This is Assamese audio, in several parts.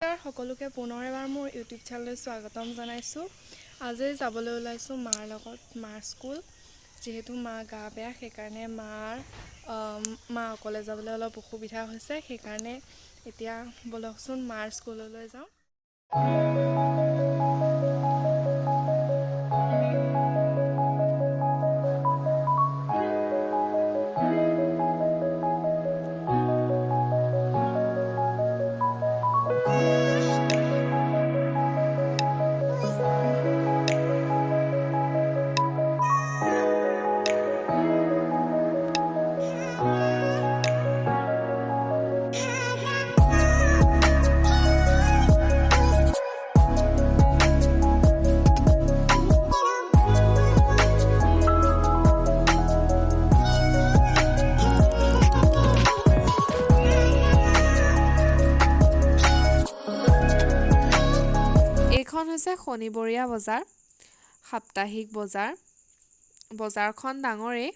নমস্কাৰ সকলোকে পুনৰ এবাৰ মোৰ ইউটিউব চেনেললৈ স্বাগতম জনাইছোঁ। আজি যাবলৈ ওলাইছোঁ মাৰ লগত মাৰ স্কুল যিহেতু মা গা বেয়া সেইকাৰণে মাৰ মা অকলে যাবলৈ অলপ অসুবিধা হৈছে। সেইকাৰণে এতিয়া বলকচোন মাৰ স্কুললৈ যাওঁ। এইখন হৈছে শনিবৰীয়া বজাৰ সাপ্তাহিক বজাৰ। বজাৰখন ডাঙৰেই।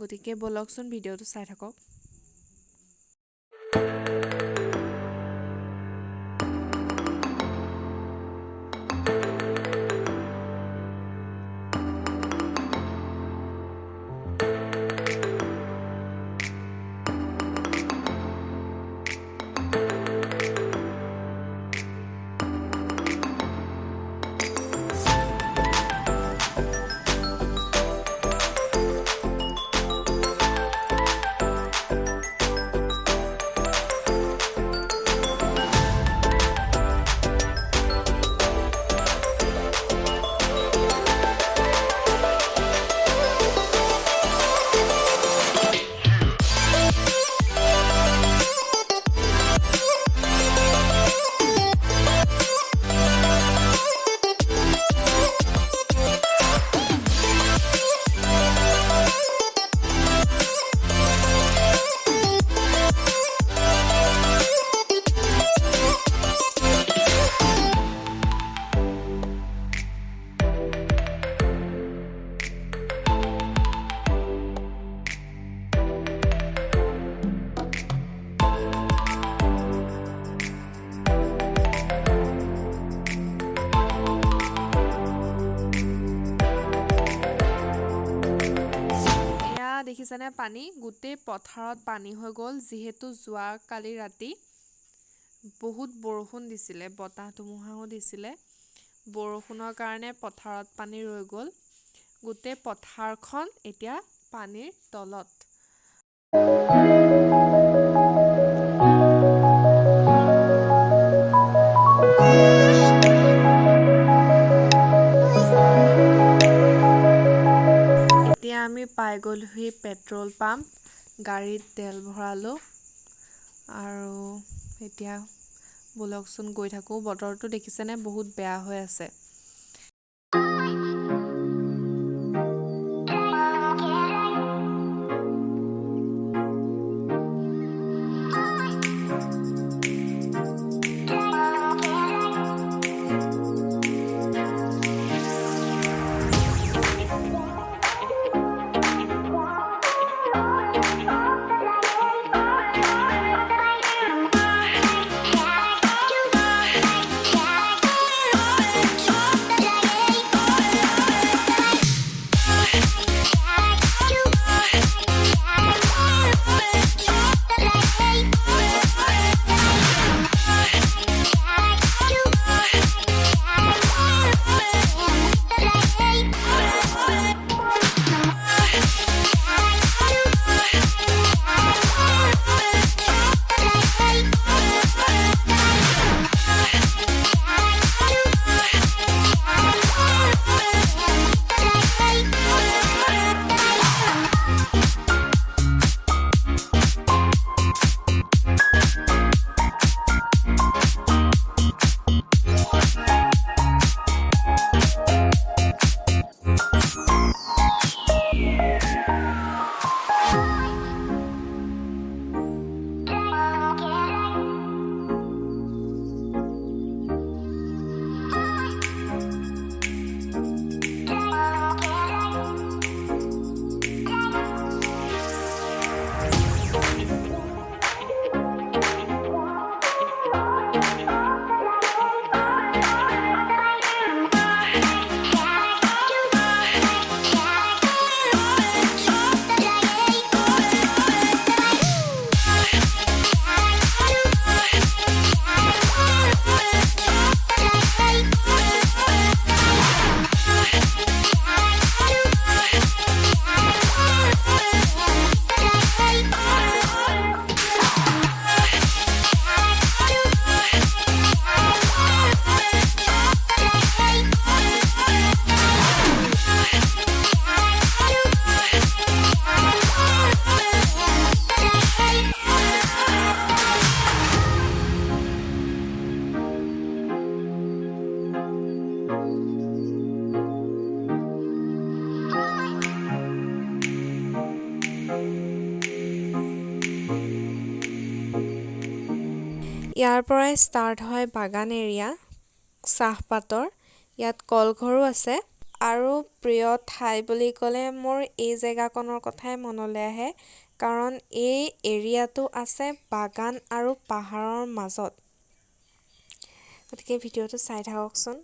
গতিকে ব'লকচোন ভিডিঅ'টো চাই থাকক। দেখিছেনে? পানী গোটেই পথাৰত পানী হৈ গ'ল। যিহেতু যোৱা কালি ৰাতি বহুত বৰষুণ দিছিলে বতাহ ধুমুহাও দিছিলে। বৰষুণৰ কাৰণে পথাৰত পানী ৰৈ গ'ল। গোটেই পথাৰখন এতিয়া পানীৰ তলত। পেট্ৰল পাম্প গাড়ীত তেল ভৰালোঁ আৰু এতিয়া ব'লকচোন গৈ থাকোঁ। বতৰটো দেখিছেনে? বহুত বেয়া হৈ আছে। ইয়াৰ পৰাই ষ্টাৰ্ট হয় বাগান এৰিয়া চাহপাতৰ। ইয়াত কলঘৰো আছে। আৰু প্ৰিয় ঠাই বুলি ক'লে মোৰ এই জেগাকণৰ কথাই মনলৈ আহে। কাৰণ এই এৰিয়াটো আছে বাগান আৰু পাহাৰৰ মাজত। গতিকে ভিডিঅ'টো চাই থাককচোন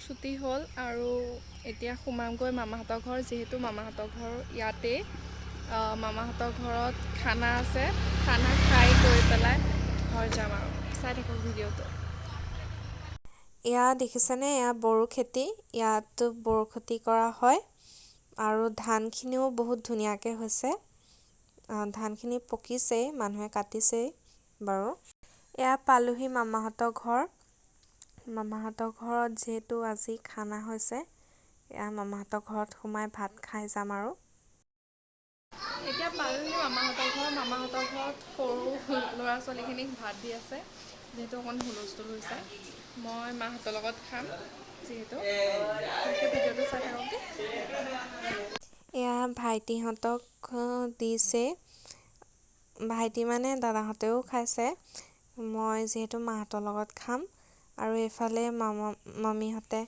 ছুটি হ'ল আৰু এতিয়া সোমামগৈ মামাহঁতৰ ঘৰ যিহেতু মামাহঁতৰ ঘৰ ইয়াতেই। মামাহঁতৰ ঘৰত খানা আছে। খানা খাই গৈ পেলাই ঘৰ যাম আৰু। চাই থাকক ভিডিঅ'টো। এয়া দেখিছেনে? এয়া বড়ো খেতি। ইয়াত বড়ো খেতি কৰা হয়। আৰু ধানখিনিও বহুত ধুনীয়াকৈ হৈছে। ধানখিনি পকিছেই মানুহে কাটিছেই বাৰু। এয়া পালোহি মামাহঁতৰ ঘৰ। মামাহঁতৰ ঘৰত যিহেতু আজি খানা হৈছে এয়া মামাহঁতৰ ঘৰত সোমাই ভাত খাই যাম আৰু। এতিয়া পালোহি মামাহঁতৰ ঘৰ মামাহঁতৰ ঘৰত সৰু ল'ৰা ছোৱালীখিনিক ভাত দি আছে যিহেতু অকণ হুলস্থুল হৈছে। মই মাহঁতৰ লগত খাম যিহেতু। ভিডিঅ'টো চাই থাকোঁতে। এয়া ভাইটিহঁতক দিছে। ভাইটি মানে দাদাহঁতেও খাইছে। মই যিহেতু মাহঁতৰ লগত খাম। আৰু এইফালে মামা মামীহঁতে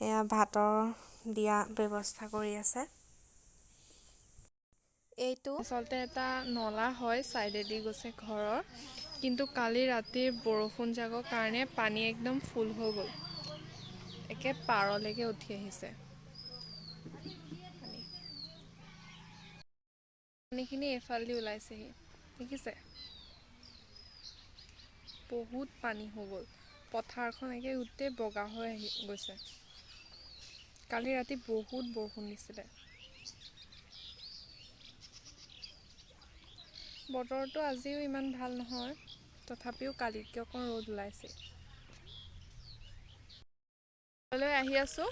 এয়া ভাতৰ দিয়া ব্যৱস্থা কৰি আছে। এইটো আচলতে এটা নলা হয় ছাইডেদি গৈছে ঘৰৰ। কিন্তু কালি ৰাতিৰ বৰষুণ জাকৰ কাৰণে পানী একদম ফুল হৈ গ'ল। একে পাৰলৈকে উঠি আহিছে। পানী পানীখিনি এইফালেদি ওলাইছেহি। দেখিছে? বহুত পানী হৈ গ'ল। পথাৰখন একে গোটেই বগা হৈ আহি গৈছে। কালি ৰাতি বহুত বৰষুণ দিছিলে। বতৰটো আজিও ইমান ভাল নহয় তথাপিও কালিতকৈ অকণ ৰ'দ ওলাইছে। ঘৰলৈ আহি আছোঁ।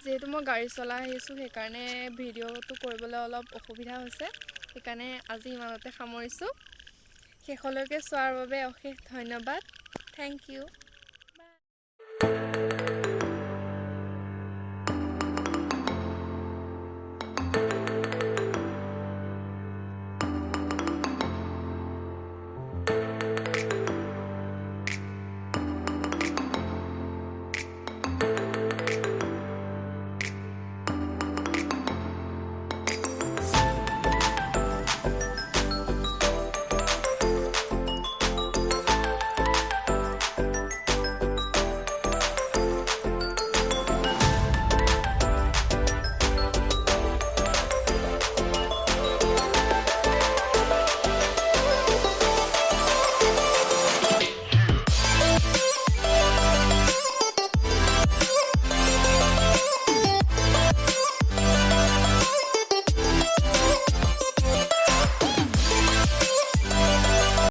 যিহেতু মই গাড়ী চলাই আহিছোঁ সেইকাৰণে ভিডিঅ'টো কৰিবলৈ অলপ অসুবিধা হৈছে। সেইকাৰণে আজি ইমানতে সামৰিছোঁ। শেষলৈকে চোৱাৰ বাবে অশেষ ধন্যবাদ। Thank U